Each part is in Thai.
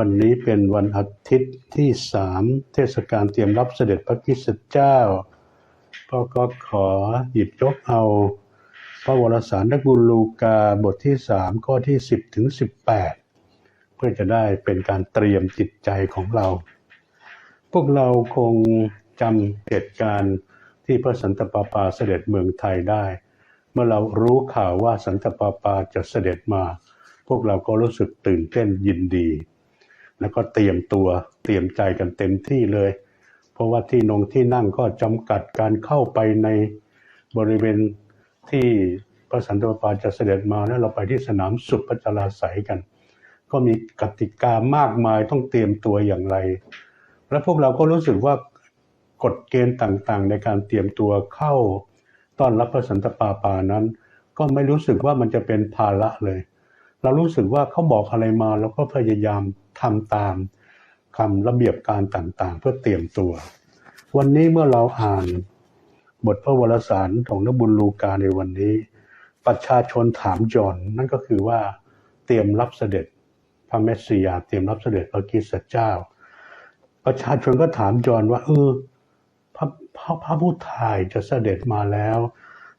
วันนี้เป็นวันอาทิตย์ที่สามเทศกาลเตรียมรับเสด็จพระคริสตเจ้าพ่อก็ขอหยิบยกเอา พระวรสารนักบุญลูกาบทที่สามข้อที่สิบถึงสิบแปดเพื่อจะได้เป็นการเตรียมจิตใจของเรา พวกเราคงจำเหตุการณ์ที่พระสันตะปาปาเสด็จเมืองไทยได้ เมื่อเรารู้ข่าวว่าสันตะปาปาจะเสด็จมา พวกเราก็รู้สึกตื่นเต้นยินดี แล้วก็เตรียมตัวเตรียมใจกันเต็มที่เลย เพราะว่าที่นงที่นั่งก็จำกัดการเข้าไปในบริเวณที่พระสันตะปาปาจะเสด็จมาแล้วเราไปที่สนามสุพระจราศัยกัน ก็มีกติกามากมายต้องเตรียมตัวอย่างไร และพวกเราก็รู้สึกว่ากฎเกณฑ์ต่างๆ ในการเตรียมตัวเข้าต้อนรับพระสันตะปาปานั้น ก็ไม่รู้สึกว่ามันจะเป็นภาระเลย เรารู้สึกว่าเขาบอกอะไรมาเราก็พยายามทำตามคำระเบียบการต่างๆ เพื่อเตรียมตัว วันนี้เมื่อเราอ่านบทพระวรสารของนบุญลูกาในวันนี้ ประชาชนถามจอนนั่นก็คือว่าเตรียมรับเสด็จพระเมสสิยาเตรียมรับเสด็จพระคริสตเจ้า ประชาชนก็ถามจอนว่าเออพระพระพระผู้ถ่ายจะเสด็จมาแล้ว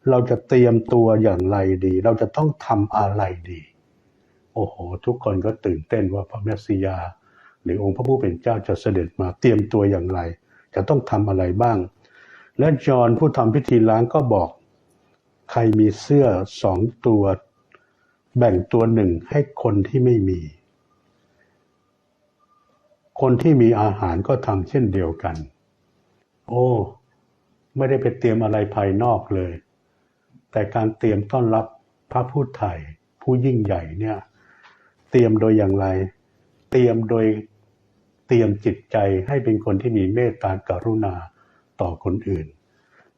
เราจะเตรียมตัวอย่างไรดี เราจะต้องทำอะไรดี โอ้โห ทุกคนก็ตื่นเต้นว่าพระเมสสิยา หรือองค์พระผู้เป็นเจ้าจะเสด็จมาเตรียมตัวอย่างไร จะต้องทำอะไรบ้าง และจอห์นผู้ทำพิธีล้างก็บอก ใครมีเสื้อสองตัว แบ่งตัวหนึ่งให้คนที่ไม่มี คนที่มีอาหารก็ทำเช่นเดียวกัน โอ้ไม่ได้ไปเตรียมอะไรภายนอกเลย แต่การเตรียมต้อนรับพระผู้ไถ่ผู้ยิ่งใหญ่เนี่ย เตรียมโดยอย่างไร เตรียมโดยเตรียมจิตใจให้เป็นคนที่มีเมตตากรุณาต่อคนอื่น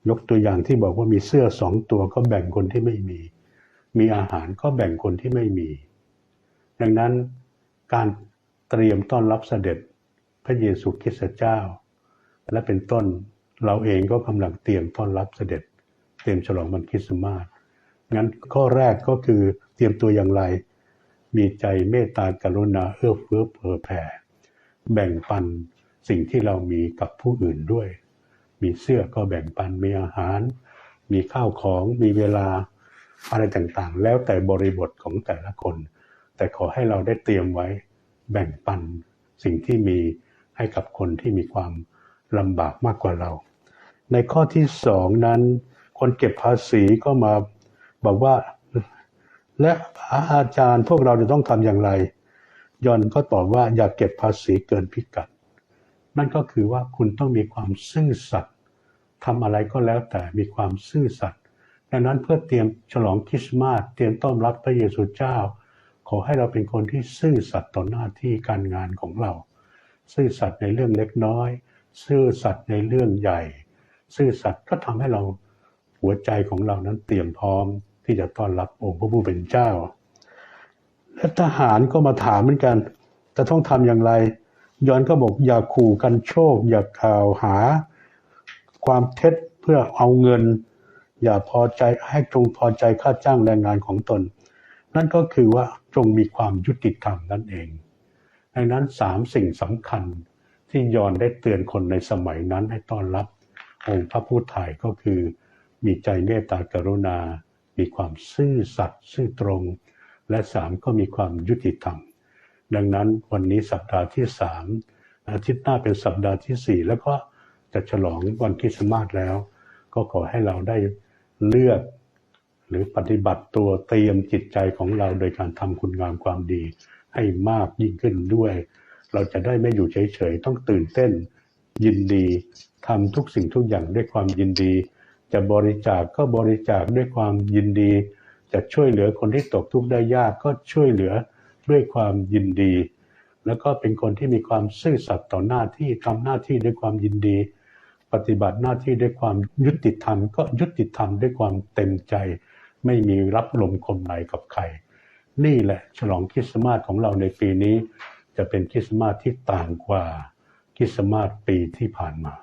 ยกตัวอย่างที่บอกว่ามีเสื้อสองตัวก็แบ่งคนที่ไม่มี มีอาหารก็แบ่งคนที่ไม่มี ดังนั้นการเตรียมต้อนรับเสด็จพระเยซูคริสต์เจ้า และเป็นต้นเราเองก็กำลังเตรียมต้อนรับเสด็จ เตรียมฉลองวันคริสต์มาสงั้นข้อแรกก็คือเตรียมตัวอย่างไร มีใจเมตตากรุณาเอื้อเฟื้อเผื่อแผ่ แบ่งปันสิ่งที่เรามีกับผู้อื่นด้วย มีเสื้อก็แบ่งปันมีอาหาร มีข้าวของมีเวลาอะไรต่างๆ แล้วแต่บริบทของแต่ละคน แต่ขอให้เราได้เตรียมไว้ แบ่งปันสิ่งที่มีให้กับคนที่มีความลำบากมากกว่าเรา ในข้อที่สองนั้น คนเก็บภาษีก็มาบอกว่า และอาจารย์พวกเราจะต้องทำอย่างไรยอนก็ตอบว่าอย่าเก็บภาษีเกินพิกัด นั่นก็คือว่าคุณต้องมีความซื่อสัตย์ทำอะไรก็แล้วแต่มีความซื่อสัตย์ดังนั้นเพื่อเตรียมฉลองคริสต์มาสเตรียมต้อนรับพระเยซูเจ้า ขอให้เราเป็นคนที่ซื่อสัตย์ต่อหน้าที่การงานของเรา ซื่อสัตย์ในเรื่องเล็กน้อย ซื่อสัตย์ในเรื่องใหญ่ ซื่อสัตย์ก็ทำให้เราหัวใจของเรานั้นเตรียมพร้อม ที่จะต้อนรับองค์พระผู้เป็นเจ้า และทหารก็มาถามเหมือนกัน จะต้องทำอย่างไร ยอนก็บอกอย่าขู่กันโชค อย่ากล่าวหา ความเท็จเพื่อเอาเงิน อย่าพอใจให้จงพอใจค่าจ้างแรงงานของตน นั่นก็คือว่าจงมีความยุติธรรมนั่นเองดังนั้นสามสิ่งสำคัญที่ยอนได้เตือนคนในสมัยนั้นให้ต้อนรับองค์พระผู้ถ่ายก็คือมีใจเมตตากรุณา มีความซื่อสัตย์ซื่อตรง และสามก็มีความยุติธรรม ดังนั้นวันนี้สัปดาห์ที่สามอาทิตย์หน้าเป็นสัปดาห์ที่สี่แล้วก็จะฉลองวันคริสต์มาสแล้ว ก็ขอให้เราได้เลือกหรือปฏิบัติตัวเตรียมจิตใจของเราโดยการทำคุณงามความดีให้มากยิ่งขึ้นด้วย เราจะได้ไม่อยู่เฉยๆ ต้องตื่นเต้น ยินดีทำทุกสิ่งทุกอย่างด้วยความยินดี จะบริจาคก็บริจาคด้วยความยินดี จะช่วยเหลือคนที่ตกทุกข์ได้ยากก็ช่วยเหลือด้วยความยินดี แล้วก็เป็นคนที่มีความซื่อสัตย์ต่อหน้าที่ทำหน้าที่ด้วยความยินดี ปฏิบัติหน้าที่ด้วยความยุติธรรม ก็ยุติธรรมด้วยความเต็มใจ ไม่มีรับลมคมในกับใคร นี่แหละฉลองคริสต์มาสของเราในปีนี้ จะเป็นคริสต์มาสที่ต่างกว่าคริสต์มาสปีที่ผ่านมา